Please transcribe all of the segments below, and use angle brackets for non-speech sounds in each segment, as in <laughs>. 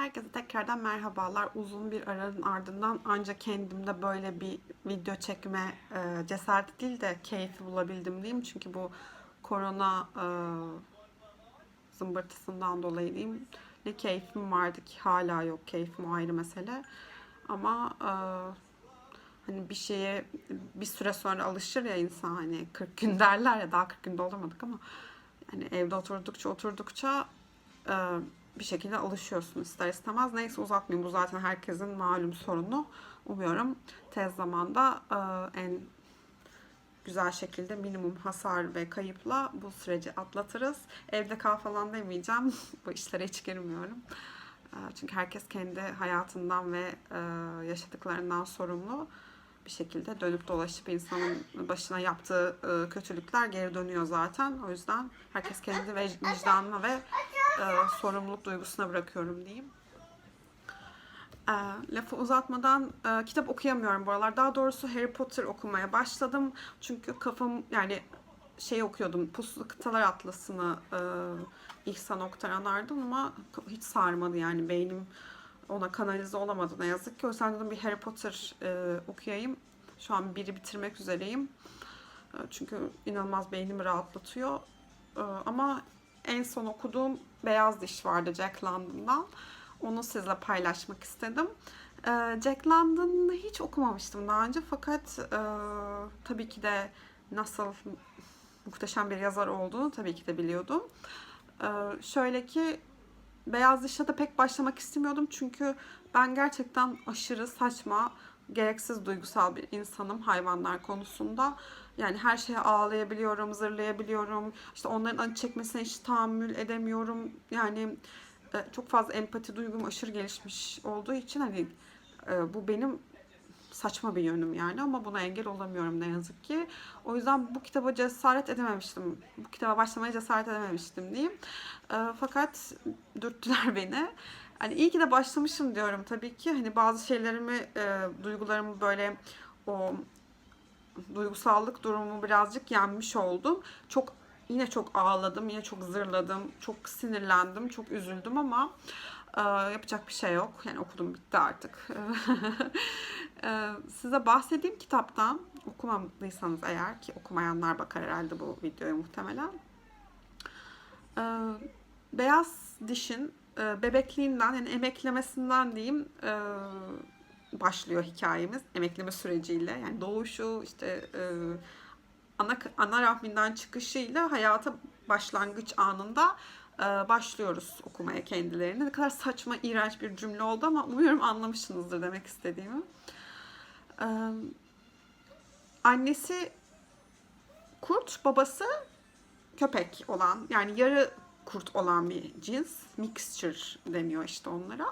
Herkese tekrardan merhabalar. Uzun bir aranın ardından ancak kendimde böyle bir video çekme e, cesareti değil de keyfi bulabildim diyeyim. Çünkü bu korona e, zımbırtısından dolayı diyeyim. Ne keyfim vardı ki hala yok. Keyfim ayrı mesele. Ama e, hani bir şeye bir süre sonra alışır ya insan hani 40 gün <laughs> derler ya daha 40 günde olamadık ama yani evde oturdukça oturdukça e, bir şekilde alışıyorsun ister istemez. Neyse uzatmayayım. Bu zaten herkesin malum sorunu. Umuyorum tez zamanda e, en güzel şekilde minimum hasar ve kayıpla bu süreci atlatırız. Evde kal falan demeyeceğim. <laughs> bu işlere hiç girmiyorum. E, Çünkü herkes kendi hayatından ve e, yaşadıklarından sorumlu bir şekilde dönüp dolaşıp insanın başına yaptığı kötülükler geri dönüyor zaten. O yüzden herkes kendi vicdanına ve e, sorumluluk duygusuna bırakıyorum diyeyim. E, lafı uzatmadan e, kitap okuyamıyorum bu aralar. Daha doğrusu Harry Potter okumaya başladım. Çünkü kafam yani şey okuyordum. Puslu Kıtalar Atlası'nı e, İhsan Oktar'dan ardım ama hiç sarmadı yani beynim ona kanalize olamadı ne yazık ki. O yüzden dedim bir Harry Potter e, okuyayım. Şu an biri bitirmek üzereyim. E, çünkü inanılmaz beynimi rahatlatıyor. E, ama en son okuduğum Beyaz Diş vardı Jack London'dan. Onu sizle paylaşmak istedim. E, Jack London'ı hiç okumamıştım daha önce fakat e, tabii ki de nasıl muhteşem bir yazar olduğunu tabii ki de biliyordum. E, şöyle ki Beyaz Diş'e de pek başlamak istemiyordum çünkü ben gerçekten aşırı saçma, gereksiz duygusal bir insanım hayvanlar konusunda. Yani her şeye ağlayabiliyorum, zırlayabiliyorum. İşte onların acı çekmesine hiç tahammül edemiyorum. Yani e, çok fazla empati duygum aşırı gelişmiş olduğu için hani e, bu benim saçma bir yönüm yani ama buna engel olamıyorum ne yazık ki. O yüzden bu kitaba cesaret edememiştim. Bu kitaba başlamaya cesaret edememiştim diyeyim. E, fakat dürttüler <laughs> beni. Hani iyi ki de başlamışım diyorum tabii ki. Hani bazı şeylerimi, e, duygularımı böyle o duygusallık durumu birazcık yenmiş oldum. Çok yine çok ağladım, yine çok zırladım, çok sinirlendim, çok üzüldüm ama e, yapacak bir şey yok. Yani okudum bitti artık. <laughs> E, size bahsedeyim kitaptan. Okumadıysanız eğer ki okumayanlar bakar herhalde bu videoya muhtemelen. E, Beyaz Diş'in e, bebekliğinden yani emeklemesinden diyeyim e, başlıyor hikayemiz. Emekleme süreciyle yani doğuşu işte e, ana ana rahminden çıkışıyla hayata başlangıç anında e, başlıyoruz okumaya kendilerini. Ne kadar saçma, iğrenç bir cümle oldu ama umuyorum anlamışsınızdır demek istediğimi. E, annesi kurt, babası köpek olan yani yarı kurt olan bir cins. Mixture deniyor işte onlara.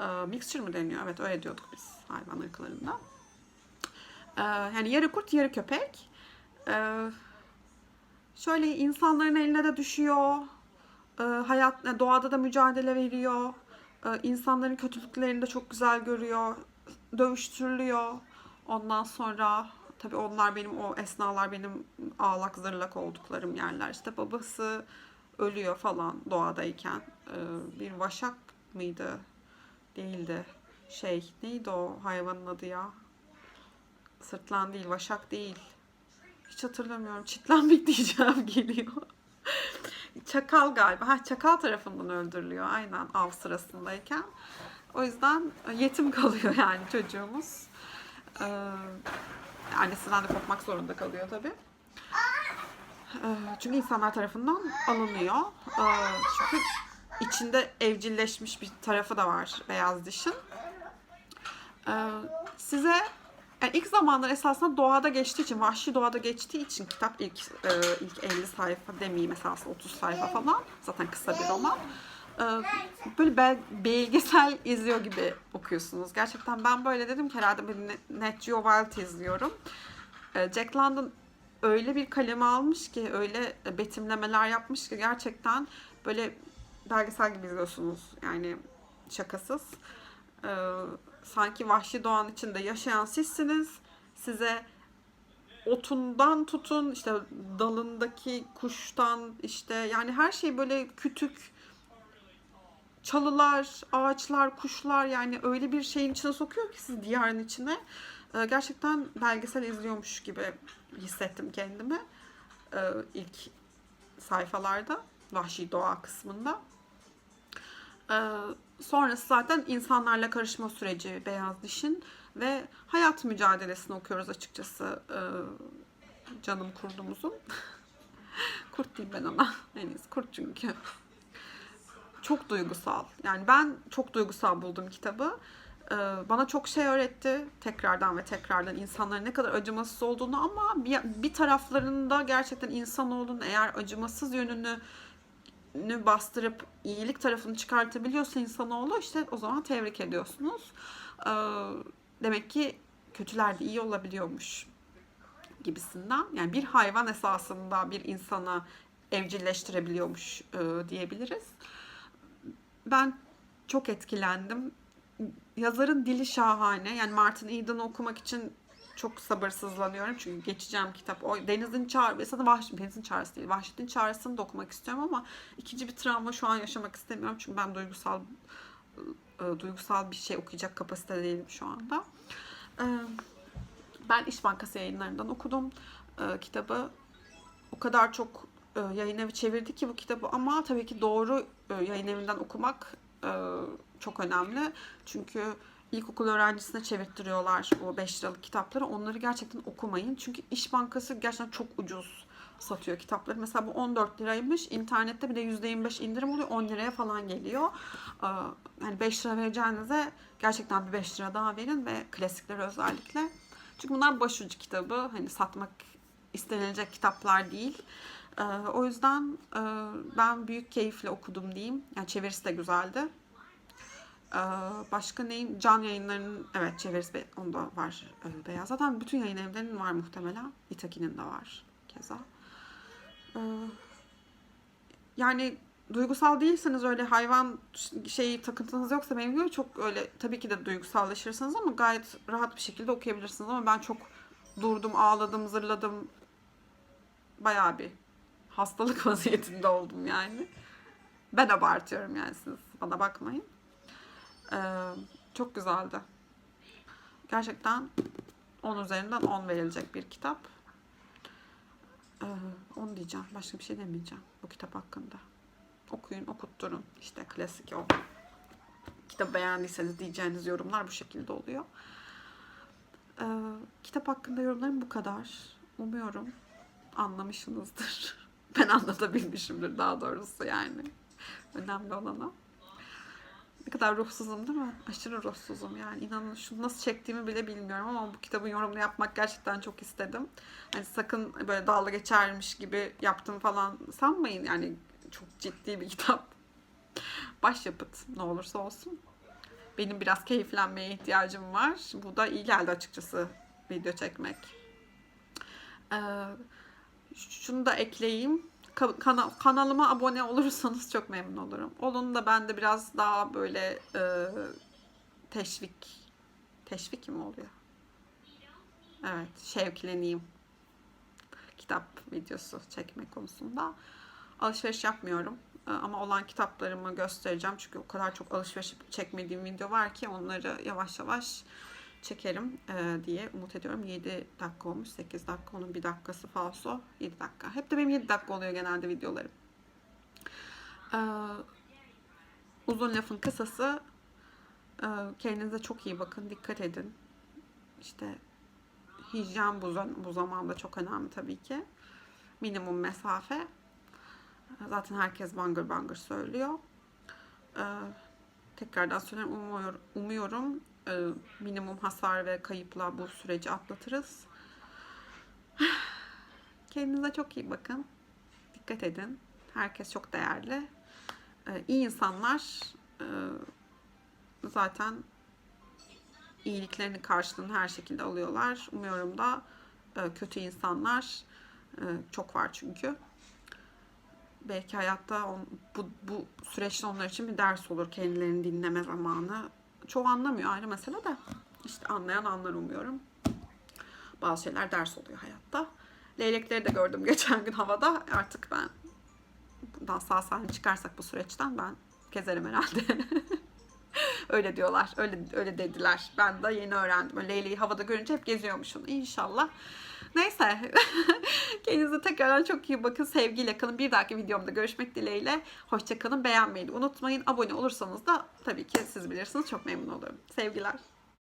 E, mixture mı deniyor? Evet öyle diyorduk biz hayvan ırklarında. E, yani yarı kurt, yarı köpek. E, şöyle insanların eline de düşüyor. E, hayat, doğada da mücadele veriyor. E, insanların kötülüklerini de çok güzel görüyor. Dövüştürülüyor. Ondan sonra tabii onlar benim o esnalar benim ağlak zırlak olduklarım yerler. İşte babası ölüyor falan doğadayken. Ee, bir vaşak mıydı? Değildi. Şey neydi o hayvanın adı ya? Sırtlan değil, vaşak değil. Hiç hatırlamıyorum. Çitlenbik <laughs> diyeceğim geliyor. Çakal galiba. Ha, çakal tarafından öldürülüyor aynen av sırasındayken. O yüzden yetim <laughs> kalıyor yani çocuğumuz. Ee, annesinden de kopmak zorunda kalıyor tabii. Ee, Çünkü insanlar tarafından alınıyor. Ee, Çünkü içinde evcilleşmiş bir tarafı da var beyaz dişin. Ee, Size yani ilk zamanlar esasında doğada geçtiği için, vahşi doğada geçtiği için kitap ilk e, ilk 50 sayfa demeyeyim esasında 30 sayfa falan. Zaten kısa bir roman. Böyle bel, belgesel izliyor gibi okuyorsunuz. Gerçekten ben böyle dedim ki herhalde bir Ne- Net Geo Wild izliyorum. Jack London öyle bir kaleme almış ki, öyle betimlemeler yapmış ki gerçekten böyle belgesel gibi izliyorsunuz. Yani şakasız. Ee, sanki vahşi doğanın içinde yaşayan sizsiniz. Size otundan tutun işte dalındaki kuştan işte yani her şey böyle kütük çalılar, ağaçlar, kuşlar yani öyle bir şeyin içine sokuyor ki sizi diyarın içine. Ee, gerçekten belgesel izliyormuş gibi hissettim kendimi. Ee, ilk sayfalarda, vahşi doğa kısmında. Ee, sonrası zaten insanlarla karışma süreci Beyaz Diş'in ve hayat mücadelesini okuyoruz açıkçası ee, canım kurdumuzun. <laughs> Kurt diyeyim ben ona. <laughs> En iyisi kurt çünkü. Çok duygusal. Yani ben çok duygusal buldum kitabı. Ee, bana çok şey öğretti tekrardan ve tekrardan insanların ne kadar acımasız olduğunu ama bir, bir taraflarında gerçekten insanoğlunun eğer acımasız yönünü nü bastırıp iyilik tarafını çıkartabiliyorsa insanoğlu işte o zaman tebrik ediyorsunuz. Ee, demek ki kötüler de iyi olabiliyormuş gibisinden. Yani bir hayvan esasında bir insana evcilleştirebiliyormuş e, diyebiliriz. Ben çok etkilendim. Yazarın dili şahane. Yani Martin Eden'ı okumak için çok sabırsızlanıyorum. Çünkü geçeceğim kitap. O Deniz'in çağrısı, mesela Vahşi, Deniz'in çağrısı değil. Vahşet'in çağrısını da okumak istiyorum ama ikinci bir travma şu an yaşamak istemiyorum. Çünkü ben duygusal e, duygusal bir şey okuyacak kapasite değilim şu anda. E, ben İş Bankası yayınlarından okudum e, kitabı. O kadar çok e, yayın evi çevirdi ki bu kitabı ama tabii ki doğru e, yayın evinden okumak çok önemli. Çünkü ilkokul öğrencisine çevirttiriyorlar o 5 liralık kitapları. Onları gerçekten okumayın. Çünkü İş Bankası gerçekten çok ucuz satıyor kitapları. Mesela bu 14 liraymış. İnternette bir de %25 indirim oluyor. 10 liraya falan geliyor. Ee, Yani 5 lira vereceğinize gerçekten bir 5 lira daha verin ve klasikleri özellikle. Çünkü bunlar başucu kitabı. Hani satmak istenilecek kitaplar değil. Ee, O yüzden e, ben büyük keyifle okudum diyeyim. Yani çevirisi de güzeldi. Ee, Başka neyin? Can yayınlarının evet çevirisi be- onda var e, beyaz. Zaten bütün yayın evlerinin var muhtemelen. İtaki'nin de var keza. Ee, Yani duygusal değilseniz öyle hayvan şeyi takıntınız yoksa benim gibi çok öyle tabii ki de duygusallaşırsınız ama gayet rahat bir şekilde okuyabilirsiniz ama ben çok durdum, ağladım, zırladım. Bayağı bir hastalık <laughs> vaziyetinde oldum yani. Ben abartıyorum yani siz bana bakmayın. Ee, çok güzeldi. Gerçekten 10 üzerinden 10 verilecek bir kitap. Ee, onu diyeceğim. Başka bir şey demeyeceğim bu kitap hakkında. Okuyun, okutturun. İşte klasik o. Kitabı beğendiyseniz diyeceğiniz yorumlar bu şekilde oluyor. Ee, kitap hakkında yorumlarım bu kadar. Umuyorum anlamışsınızdır. <laughs> Ben anlatabilmişimdir daha doğrusu yani. Önemli olan o. Ne kadar ruhsuzum değil mi? Aşırı ruhsuzum yani. İnanın şunu nasıl çektiğimi bile bilmiyorum ama bu kitabın yorumunu yapmak gerçekten çok istedim. Hani sakın böyle dalga geçermiş gibi yaptım falan sanmayın. Yani çok ciddi bir kitap. Başyapıt ne olursa olsun. Benim biraz keyiflenmeye ihtiyacım var. Bu da iyi geldi açıkçası video çekmek. Ee, şunu da ekleyeyim. Ka- kana- kanalıma abone olursanız çok memnun olurum. Olun da ben de biraz daha böyle e, teşvik teşvik mi oluyor? Evet, şevkleneyim. Kitap videosu çekme konusunda. Alışveriş yapmıyorum. E, Ama olan kitaplarımı göstereceğim. Çünkü o kadar çok alışveriş çekmediğim video var ki onları yavaş yavaş çekerim e, diye umut ediyorum. 7 dakika olmuş. 8 dakika. Onun bir dakikası falso. 7 dakika. Hep de benim 7 dakika oluyor genelde videolarım. E, uzun lafın kısası e, kendinize çok iyi bakın. Dikkat edin. İşte hijyen bu, bu zamanda çok önemli tabii ki. Minimum mesafe. Zaten herkes bangır bangır söylüyor. E, tekrardan söylüyorum. Umuyor, umuyorum e, minimum hasar ve kayıpla bu süreci atlatırız. <sighs> Kendinize çok iyi bakın. Dikkat edin. Herkes çok değerli. E, iyi insanlar e, zaten iyiliklerini karşılığını her şekilde alıyorlar. Umuyorum da e, kötü insanlar e, çok var çünkü. Belki hayatta bu, bu süreçte onlar için bir ders olur. Kendilerini dinleme zamanı. Çoğu anlamıyor ayrı mesele de. İşte anlayan anlar umuyorum. Bazı şeyler ders oluyor hayatta. Leylekleri de gördüm <laughs> geçen gün havada. Artık ben buradan sağ salim çıkarsak bu süreçten ben gezerim herhalde. <laughs> öyle diyorlar. Öyle öyle dediler. Ben de yeni öğrendim. Leyleği havada görünce hep geziyormuşum. İnşallah. Neyse. <laughs> Kendinize tekrardan çok iyi bakın. Sevgiyle kalın. Bir dahaki videomda görüşmek dileğiyle. Hoşçakalın. Beğenmeyi unutmayın. Abone olursanız da tabii ki siz bilirsiniz. Çok memnun olurum. Sevgiler.